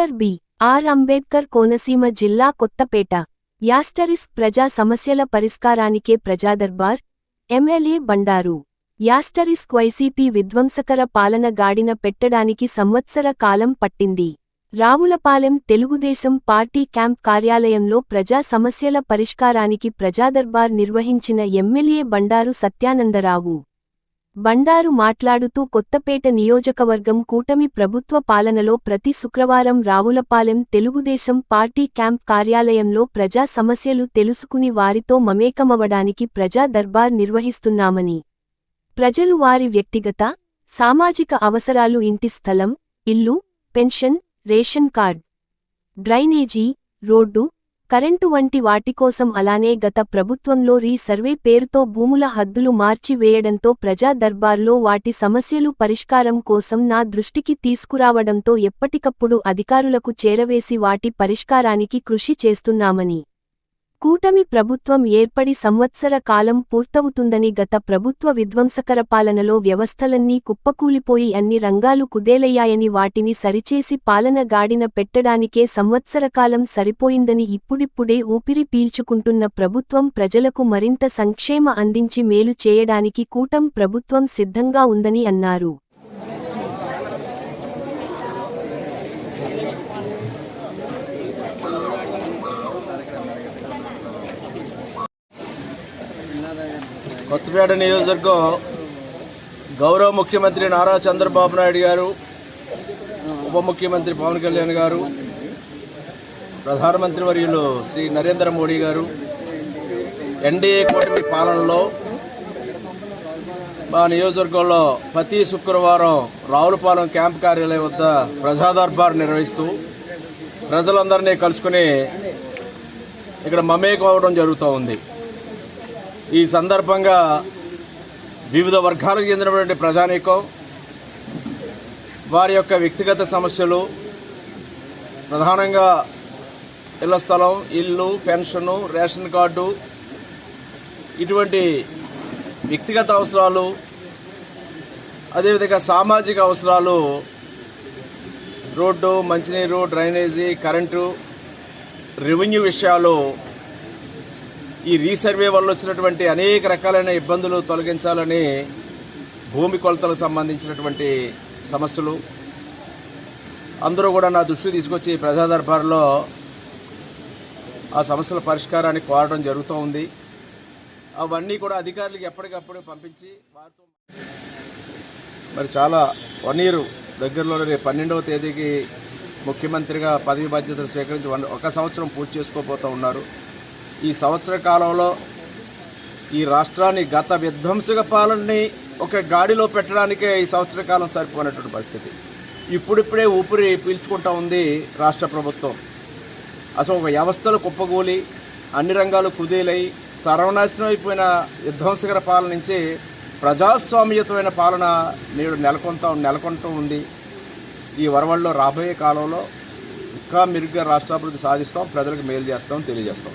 Doctor B. R. Ambedkar Konaseema జిల్లా Kothapeta. Asterisk ప్రజా సమస్యల పరిష్కారానికే ప్రజాదర్బార్. ఎమ్మెల్యే బండారు. యాస్టరిస్క్ వైసీపీ విధ్వంసకర పాలన గాడిన పెట్టడానికి సంవత్సర కాలం పట్టింది. రావులపాలెం తెలుగుదేశం పార్టీ క్యాంప్ కార్యాలయంలో ప్రజా సమస్యల పరిష్కారానికి ప్రజాదర్బార్ నిర్వహించిన ఎమ్మెల్యే బండారు సత్యానందరావు. బండారు మాట్లాడుతూ కొత్తపేట నియోజకవర్గం కూటమి ప్రభుత్వ పాలనలో ప్రతి శుక్రవారం రావులపాలెం తెలుగుదేశం పార్టీ క్యాంప్ కార్యాలయంలో ప్రజా సమస్యలు తెలుసుకుని వారితో మమేకమవడానికి ప్రజా దర్బార్ నిర్వహిస్తున్నామని. ప్రజలు వారి వ్యక్తిగత సామాజిక అవసరాలు ఇంటి స్థలం ఇల్లు pension ration card drainage road current వంటి వాటి కోసం అలానే గత ప్రభుత్వంలో రీ సర్వే పేరుతో భూముల హద్దులు మార్చి వేయడంతో ప్రజా దర్బార్లో వాటి సమస్యలు పరిష్కారం కోసం నా దృష్టికి తీసుకురావడంతో ఎప్పటికప్పుడు అధికారులకు చేరవేసి వాటి పరిష్కారానికి కృషి చేస్తున్నామని కూటమి ప్రభుత్వం ఏర్పడి సంవత్సర కాలం పూర్తవుతుందని గత ప్రభుత్వ విధ్వంసకర పాలనలో వ్యవస్థలన్నీ కుప్పకూలిపోయి అన్ని రంగాలు కుదేలయ్యాయని వాటిని సరిచేసి పాలన గాడిన పెట్టడానికే సంవత్సరకాలం సరిపోయిందని ఇప్పుడిప్పుడే ఊపిరి పీల్చుకుంటున్న ప్రభుత్వం ప్రజలకు మరింత సంక్షేమ అందించి మేలు చేయడానికి కూటం ప్రభుత్వం సిద్ధంగా ఉందని అన్నారు. కొత్తపేట నియోజకవర్గం గౌరవ ముఖ్యమంత్రి నారా చంద్రబాబు నాయుడు గారు ఉప ముఖ్యమంత్రి పవన్ కళ్యాణ్ గారు ప్రధానమంత్రి వర్యులు శ్రీ నరేంద్ర మోడీ గారు ఎన్డీఏ కూటమి పాలనలో మా నియోజకవర్గంలో ప్రతి శుక్రవారం రావులపాలెం క్యాంప్ కార్యాలయం వద్ద ప్రజాదర్బార్ నిర్వహిస్తూ ప్రజలందరినీ కలుసుకుని ఇక్కడ మమేకం అవడం జరుగుతూ ఉంది. ఈ సందర్భంగా వివిధ వర్గాలకు చెందినటువంటి ప్రజానీకం వారి యొక్క వ్యక్తిగత సమస్యలు ప్రధానంగా ఇళ్ళ స్థలం ఇల్లు పెన్షను రేషన్ కార్డు ఇటువంటి వ్యక్తిగత అవసరాలు అదేవిధంగా సామాజిక అవసరాలు రోడ్డు మంచినీరు డ్రైనేజీ కరెంటు రెవెన్యూ విషయాలు ఈ రీసర్వే వల్ల వచ్చినటువంటి అనేక రకాలైన ఇబ్బందులు తొలగించాలని భూమి కొలతలకు సంబంధించినటువంటి సమస్యలు. అందరూ కూడా నా దృష్టి తీసుకొచ్చి ప్రజా దర్బార్లో ఆ సమస్యల పరిష్కారాన్ని కోరడం జరుగుతూ ఉంది. అవన్నీ కూడా అధికారులకు ఎప్పటికప్పుడు పంపించి వారితో మరి చాలా వన్ ఇయర్ దగ్గరలో రేపు పన్నెండవ తేదీకి ముఖ్యమంత్రిగా పదవి బాధ్యతలు స్వీకరించి ఒక సంవత్సరం పూర్తి చేసుకోబోతూ ఉన్నారు. ఈ సంవత్సర కాలంలో ఈ రాష్ట్రాన్ని గత విధ్వంసక పాలనని ఒక గాడిలో పెట్టడానికే ఈ సంవత్సర కాలం సరిపోయినటువంటి పరిస్థితి. ఇప్పుడిప్పుడే ఊపిరి పీల్చుకుంటా ఉంది రాష్ట్ర ప్రభుత్వం. అసలు ఒక వ్యవస్థలు కుప్పగూలి అన్ని రంగాలు కుదేలై సర్వనాశనం అయిపోయిన విధ్వంసకర పాలన నుంచి ప్రజాస్వామ్యతమైన పాలన నేడు నెలకొంతా నెలకొంటూ ఉంది. ఈ వరవల్లో రాబోయే కాలంలో ఇంకా మెరుగ్గా రాష్ట్రాభివృద్ధి సాధిస్తాం ప్రజలకు మేలు చేస్తాం తెలియజేస్తాం.